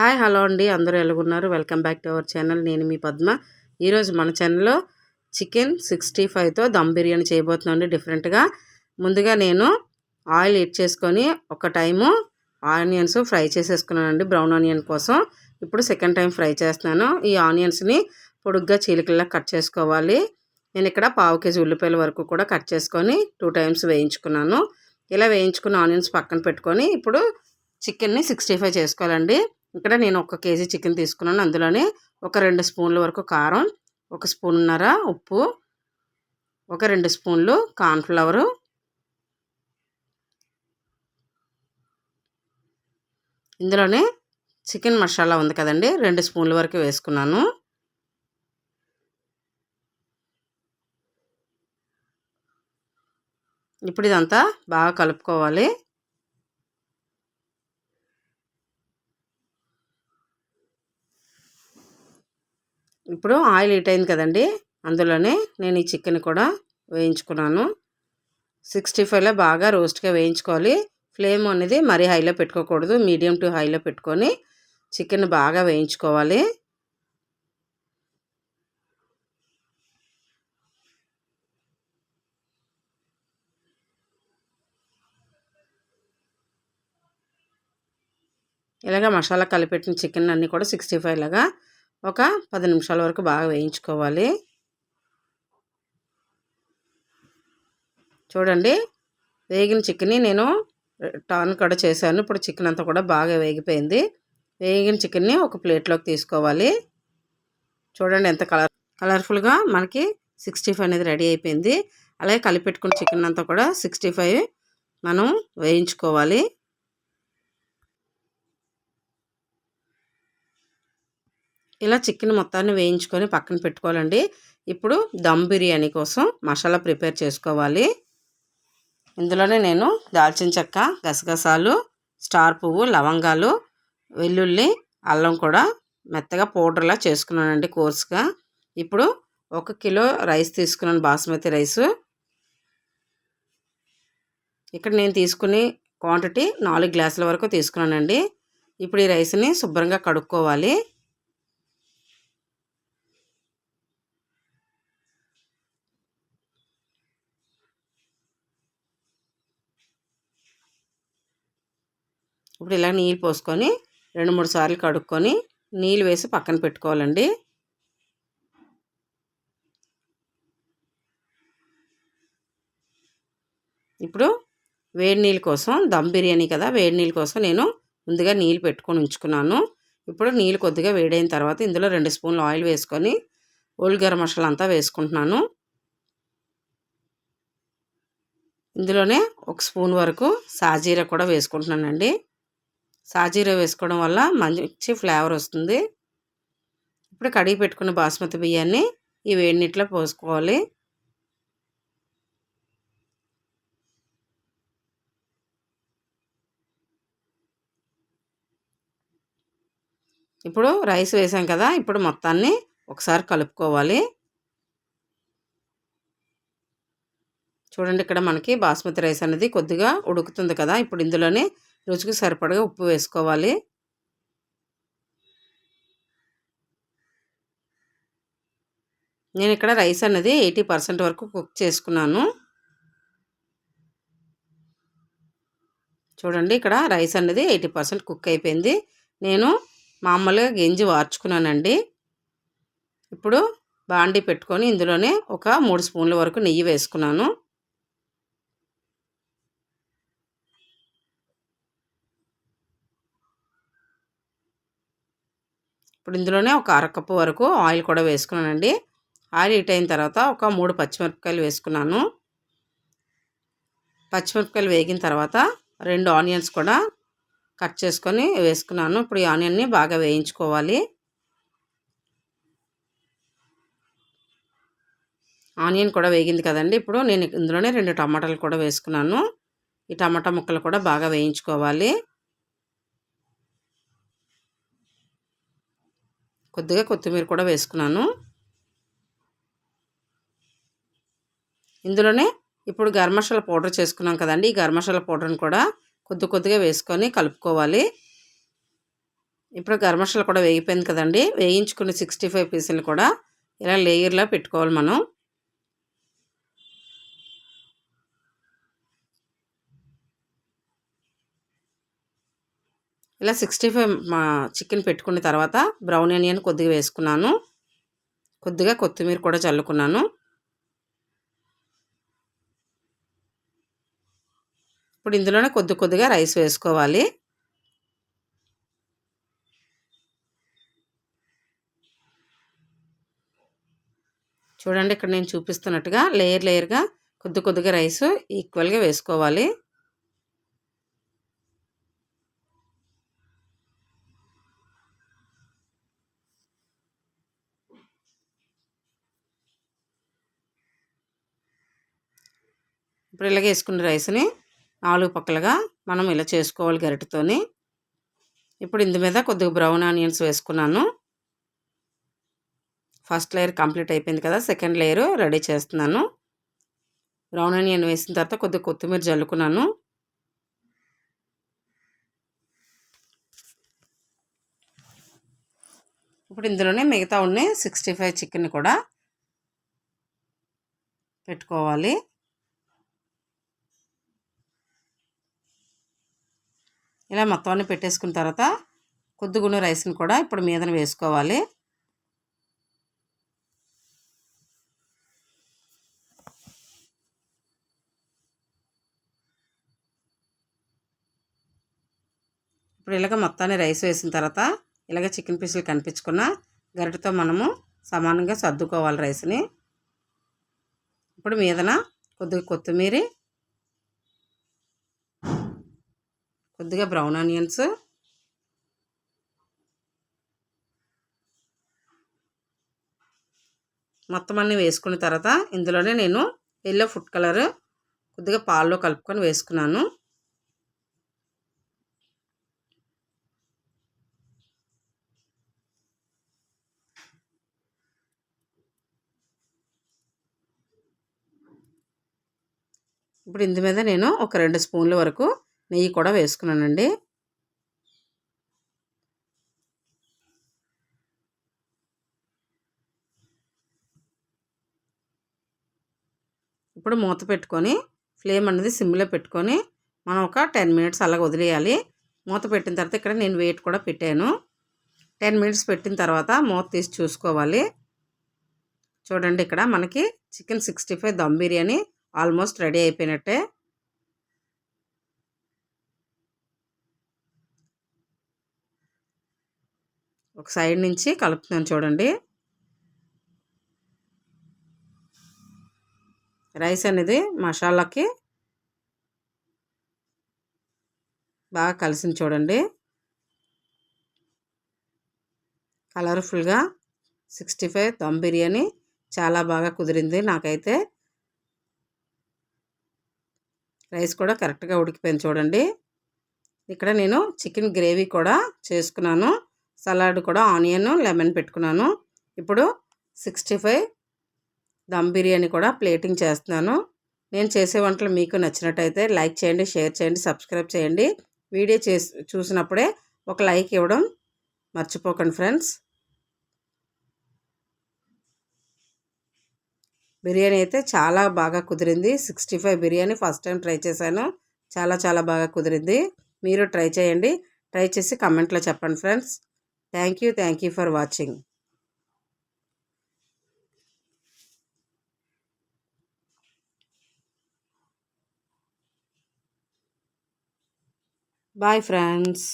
Hi hello అండి. అందరూ ఎలాగున్నారు? Welcome back to our channel. నేను మీ పద్మ. ఈరోజు మన ఛానల్లో చికెన్ సిక్స్టీ ఫైవ్తో దమ్ బిర్యానీ చేయబోతున్నాను డిఫరెంట్గా. ముందుగా నేను ఆయిల్ హీట్ చేసుకొని ఒక టైము ఆనియన్స్ ఫ్రై చేసేసుకున్నానండి బ్రౌన్ ఆనియన్ కోసం. ఇప్పుడు సెకండ్ టైం ఫ్రై చేస్తున్నాను. ఈ ఆనియన్స్ని పొడుగ్గా చీలికల్లా కట్ చేసుకోవాలి. నేను ఇక్కడ పావు కేజీ ఉల్లిపాయల వరకు కూడా కట్ చేసుకొని టూ టైమ్స్ వేయించుకున్నాను. ఇలా వేయించుకున్న ఆనియన్స్ పక్కన పెట్టుకొని ఇప్పుడు చికెన్ని సిక్స్టీ ఫైవ్ చేసుకోవాలండి. ఇక్కడ నేను ఒక కేజీ చికెన్ తీసుకున్నాను. అందులోనే ఒక రెండు స్పూన్ల వరకు కారం ఒక స్పూన్నర ఉప్పు ఒక రెండు స్పూన్లు కార్న్ఫ్లవరు ఇందులోనే చికెన్ మసాలా ఉంది కదండి రెండు స్పూన్ల వరకు వేసుకున్నాను. ఇప్పుడు ఇదంతా బాగా కలుపుకోవాలి. ఇప్పుడు ఆయిల్ హీట్ అయింది కదండి అందులోనే నేను ఈ చికెన్ కూడా వేయించుకున్నాను. సిక్స్టీ ఫైవ్లో బాగా రోస్ట్గా వేయించుకోవాలి. ఫ్లేమ్ అనేది మరీ హైలో పెట్టుకోకూడదు మీడియం టు హైలో పెట్టుకొని చికెన్ బాగా వేయించుకోవాలి. ఇలాగ మసాలా కలిపెట్టిన చికెన్ అన్నీ కూడా సిక్స్టీ ఫైవ్ లాగా ఒక పది నిమిషాల వరకు బాగా వేయించుకోవాలి. చూడండి వేగిన చికెన్ని నేను టాన్ కూడా చేశాను. ఇప్పుడు చికెన్ అంతా కూడా బాగా వేగిపోయింది. వేగిన చికెన్ని ఒక ప్లేట్లోకి తీసుకోవాలి. చూడండి ఎంత కలర్ కలర్ఫుల్గా మనకి సిక్స్టీ ఫైవ్ అనేది రెడీ అయిపోయింది. అలాగే కలిపెట్టుకున్న చికెన్ అంతా కూడా సిక్స్టీ ఫైవ్ మనం వేయించుకోవాలి. ఇలా చికెన్ మొత్తాన్ని వేయించుకొని పక్కన పెట్టుకోవాలండి. ఇప్పుడు దమ్ బిర్యానీ కోసం మసాలా ప్రిపేర్ చేసుకోవాలి. ఇందులోనే నేను దాల్చిన చెక్క గసగసాలు స్టార్ పువ్వు లవంగాలు వెల్లుల్లి అల్లం కూడా మెత్తగా పౌడర్లా చేసుకున్నానండి కోర్స్గా. ఇప్పుడు ఒక కిలో రైస్ తీసుకున్నాను బాస్మతి రైసు. ఇక్కడ నేను తీసుకునే క్వాంటిటీ నాలుగు గ్లాసుల వరకు తీసుకున్నానండి. ఇప్పుడు ఈ రైస్ని శుభ్రంగా కడుక్కోవాలి. ఇప్పుడు ఇలా నీళ్ళు పోసుకొని రెండు మూడు సార్లు కడుక్కొని నీళ్ళు వేసి పక్కన పెట్టుకోవాలండి. ఇప్పుడు వేడి నీళ్ళ కోసం దమ్ బిర్యానీ కదా వేడి నీళ్ళ కోసం నేను ముందుగా నీళ్ళు పెట్టుకొని ఉంచుకున్నాను. ఇప్పుడు నీళ్ళు కొద్దిగా వేడైన తర్వాత ఇందులో రెండు స్పూన్లు ఆయిల్ వేసుకొని గరం మసాలా అంతా వేసుకుంటున్నాను. ఇందులోనే ఒక స్పూన్ వరకు సాజీరా కూడా వేసుకుంటున్నానండి. సాజీరా వేసుకోవడం వల్ల మంచి ఫ్లేవర్ వస్తుంది. ఇప్పుడు కడిగి పెట్టుకున్న బాస్మతి బియ్యాన్ని ఈ వేడి నీటిలో పోసుకోవాలి. ఇప్పుడు రైస్ వేసాం కదా ఇప్పుడు మొత్తాన్ని ఒకసారి కలుపుకోవాలి. చూడండి ఇక్కడ మనకి బాస్మతి రైస్ అనేది కొద్దిగా ఉడుకుతుంది కదా ఇప్పుడు ఇందులోనే రుచికి సరిపడగా ఉప్పు వేసుకోవాలి. నేను ఇక్కడ రైస్ అనేది ఎయిటీ పర్సెంట్ వరకు కుక్ చేసుకున్నాను. చూడండి ఇక్కడ రైస్ అనేది ఎయిటీ పర్సెంట్ కుక్ అయిపోయింది. నేను మామూలుగా గింజి వార్చుకున్నానండి. ఇప్పుడు బాండి పెట్టుకొని ఇందులోనే ఒక మూడు స్పూన్ల వరకు నెయ్యి వేసుకున్నాను. ఇప్పుడు ఇందులోనే ఒక అరకప్పు వరకు ఆయిల్ కూడా వేసుకున్నానండి. ఆయిల్ హీట్ అయిన తర్వాత ఒక మూడు పచ్చిమిరపకాయలు వేసుకున్నాను. పచ్చిమిరపకాయలు వేగిన తర్వాత రెండు ఆనియన్స్ కూడా కట్ చేసుకొని వేసుకున్నాను. ఇప్పుడు ఈ ఆనియన్ని బాగా వేయించుకోవాలి. ఆనియన్ కూడా వేగింది కదండి. ఇప్పుడు నేను ఇందులోనే రెండు టమాటాలు కూడా వేసుకున్నాను. ఈ టమాటా ముక్కలు కూడా బాగా వేయించుకోవాలి. కొద్దిగా కొత్తిమీర కూడా వేసుకున్నాను. ఇందులోనే ఇప్పుడు గరం మసాలా పౌడర్ చేసుకున్నాం కదండి. ఈ గరం మసాలా పౌడర్ని కూడా కొద్ది కొద్దిగా వేసుకొని కలుపుకోవాలి. ఇప్పుడు గరం మసాలా కూడా వేగిపోయింది కదండి. వేయించుకున్న సిక్స్టీ ఫైవ్ పీసులు కూడా ఇలా లేయర్లో పెట్టుకోవాలి మనం. ఇలా సిక్స్టీ ఫైవ్ మా చికెన్ పెట్టుకున్న తర్వాత బ్రౌన్ ఆనియన్ కొద్దిగా వేసుకున్నాను. కొద్దిగా కొత్తిమీర కూడా చల్లుకున్నాను. ఇప్పుడు ఇందులోనే కొద్ది కొద్దిగా రైస్ వేసుకోవాలి. చూడండి ఇక్కడ నేను చూపిస్తున్నట్టుగా లేయర్ లేయర్గా కొద్ది కొద్దిగా రైస్ ఈక్వల్గా వేసుకోవాలి. ఇప్పుడు ఇలాగ వేసుకున్న రైస్ని నాలుగు పక్కలుగా మనం ఇలా చేసుకోవాలి గరిటతోని. ఇప్పుడు ఇందు మీద కొద్దిగా బ్రౌన్ ఆనియన్స్ వేసుకున్నాను. ఫస్ట్ లేయర్ కంప్లీట్ అయిపోయింది కదా సెకండ్ లేయర్ రెడీ చేస్తున్నాను. బ్రౌన్ ఆనియన్ వేసిన తర్వాత కొద్దిగా కొత్తిమీర జల్లుకున్నాను. ఇప్పుడు ఇందులోనే మిగతా ఉన్న సిక్స్టీ ఫైవ్ చికెన్ కూడా పెట్టుకోవాలి. ఇలా మొత్తం అన్ని పెట్టేసుకున్న తర్వాత కొద్దిగున్న రైస్ని కూడా ఇప్పుడు మీదన వేసుకోవాలి. ఇప్పుడు ఇలాగ మొత్తాన్ని రైస్ వేసిన తర్వాత ఇలాగ చికెన్ పీసులు కనిపించుకున్న గరిటతో మనము సమానంగా సర్దుకోవాలి రైస్ని. ఇప్పుడు మీదన కొద్దిగా కొత్తిమీర కొద్దిగా బ్రౌన్ ఆనియన్స్. మొత్తం అన్నీ వేసుకున్న తర్వాత ఇందులోనే నేను ఎల్లో ఫుడ్ కలర్ కొద్దిగా పాల్లో కలుపుకొని వేసుకున్నాను. ఇప్పుడు ఇందు మీద నేను ఒక రెండు స్పూన్ల వరకు నెయ్యి కూడా వేసుకున్నానండి. ఇప్పుడు మూత పెట్టుకొని ఫ్లేమ్ అనేది సిమ్లో పెట్టుకొని మనం ఒక టెన్ మినిట్స్ అలాగ వదిలేయాలి. మూత పెట్టిన తర్వాత ఇక్కడ నేను వెయిట్ కూడా పెట్టాను. టెన్ మినిట్స్ పెట్టిన తర్వాత మూత తీసి చూసుకోవాలి. చూడండి ఇక్కడ మనకి chicken sixty five dum biryani almost ready అయిపోయినట్టే. ఒక సైడ్ నుంచి కలుపుతున్నాను చూడండి. రైస్ అనేది మసాలాకి బాగా కలిసింది చూడండి. కలర్ఫుల్గా సిక్స్టీ ఫైవ్ దమ్ బిర్యానీ చాలా బాగా కుదిరింది నాకైతే. రైస్ కూడా కరెక్ట్గా ఉడికిపోయింది చూడండి. ఇక్కడ నేను చికెన్ గ్రేవీ కూడా చేసుకున్నాను. సలాడ్ కూడా ఆనియన్ లెమన్ పెట్టుకున్నాను. ఇప్పుడు సిక్స్టీ ఫైవ్ దమ్ బిర్యానీ కూడా ప్లేటింగ్ చేస్తున్నాను. నేను చేసే వంటలు మీకు నచ్చినట్టయితే లైక్ చేయండి షేర్ చేయండి సబ్స్క్రైబ్ చేయండి. వీడియో చేసి చూసినప్పుడే ఒక లైక్ ఇవ్వడం మర్చిపోకండి ఫ్రెండ్స్. బిర్యానీ అయితే చాలా బాగా కుదిరింది. Sixty five biryani first time try చేశాను. చాలా చాలా బాగా కుదిరింది. మీరు ట్రై చేయండి. ట్రై చేసి కమెంట్లో చెప్పండి friends. thank you thank you for watching bye friends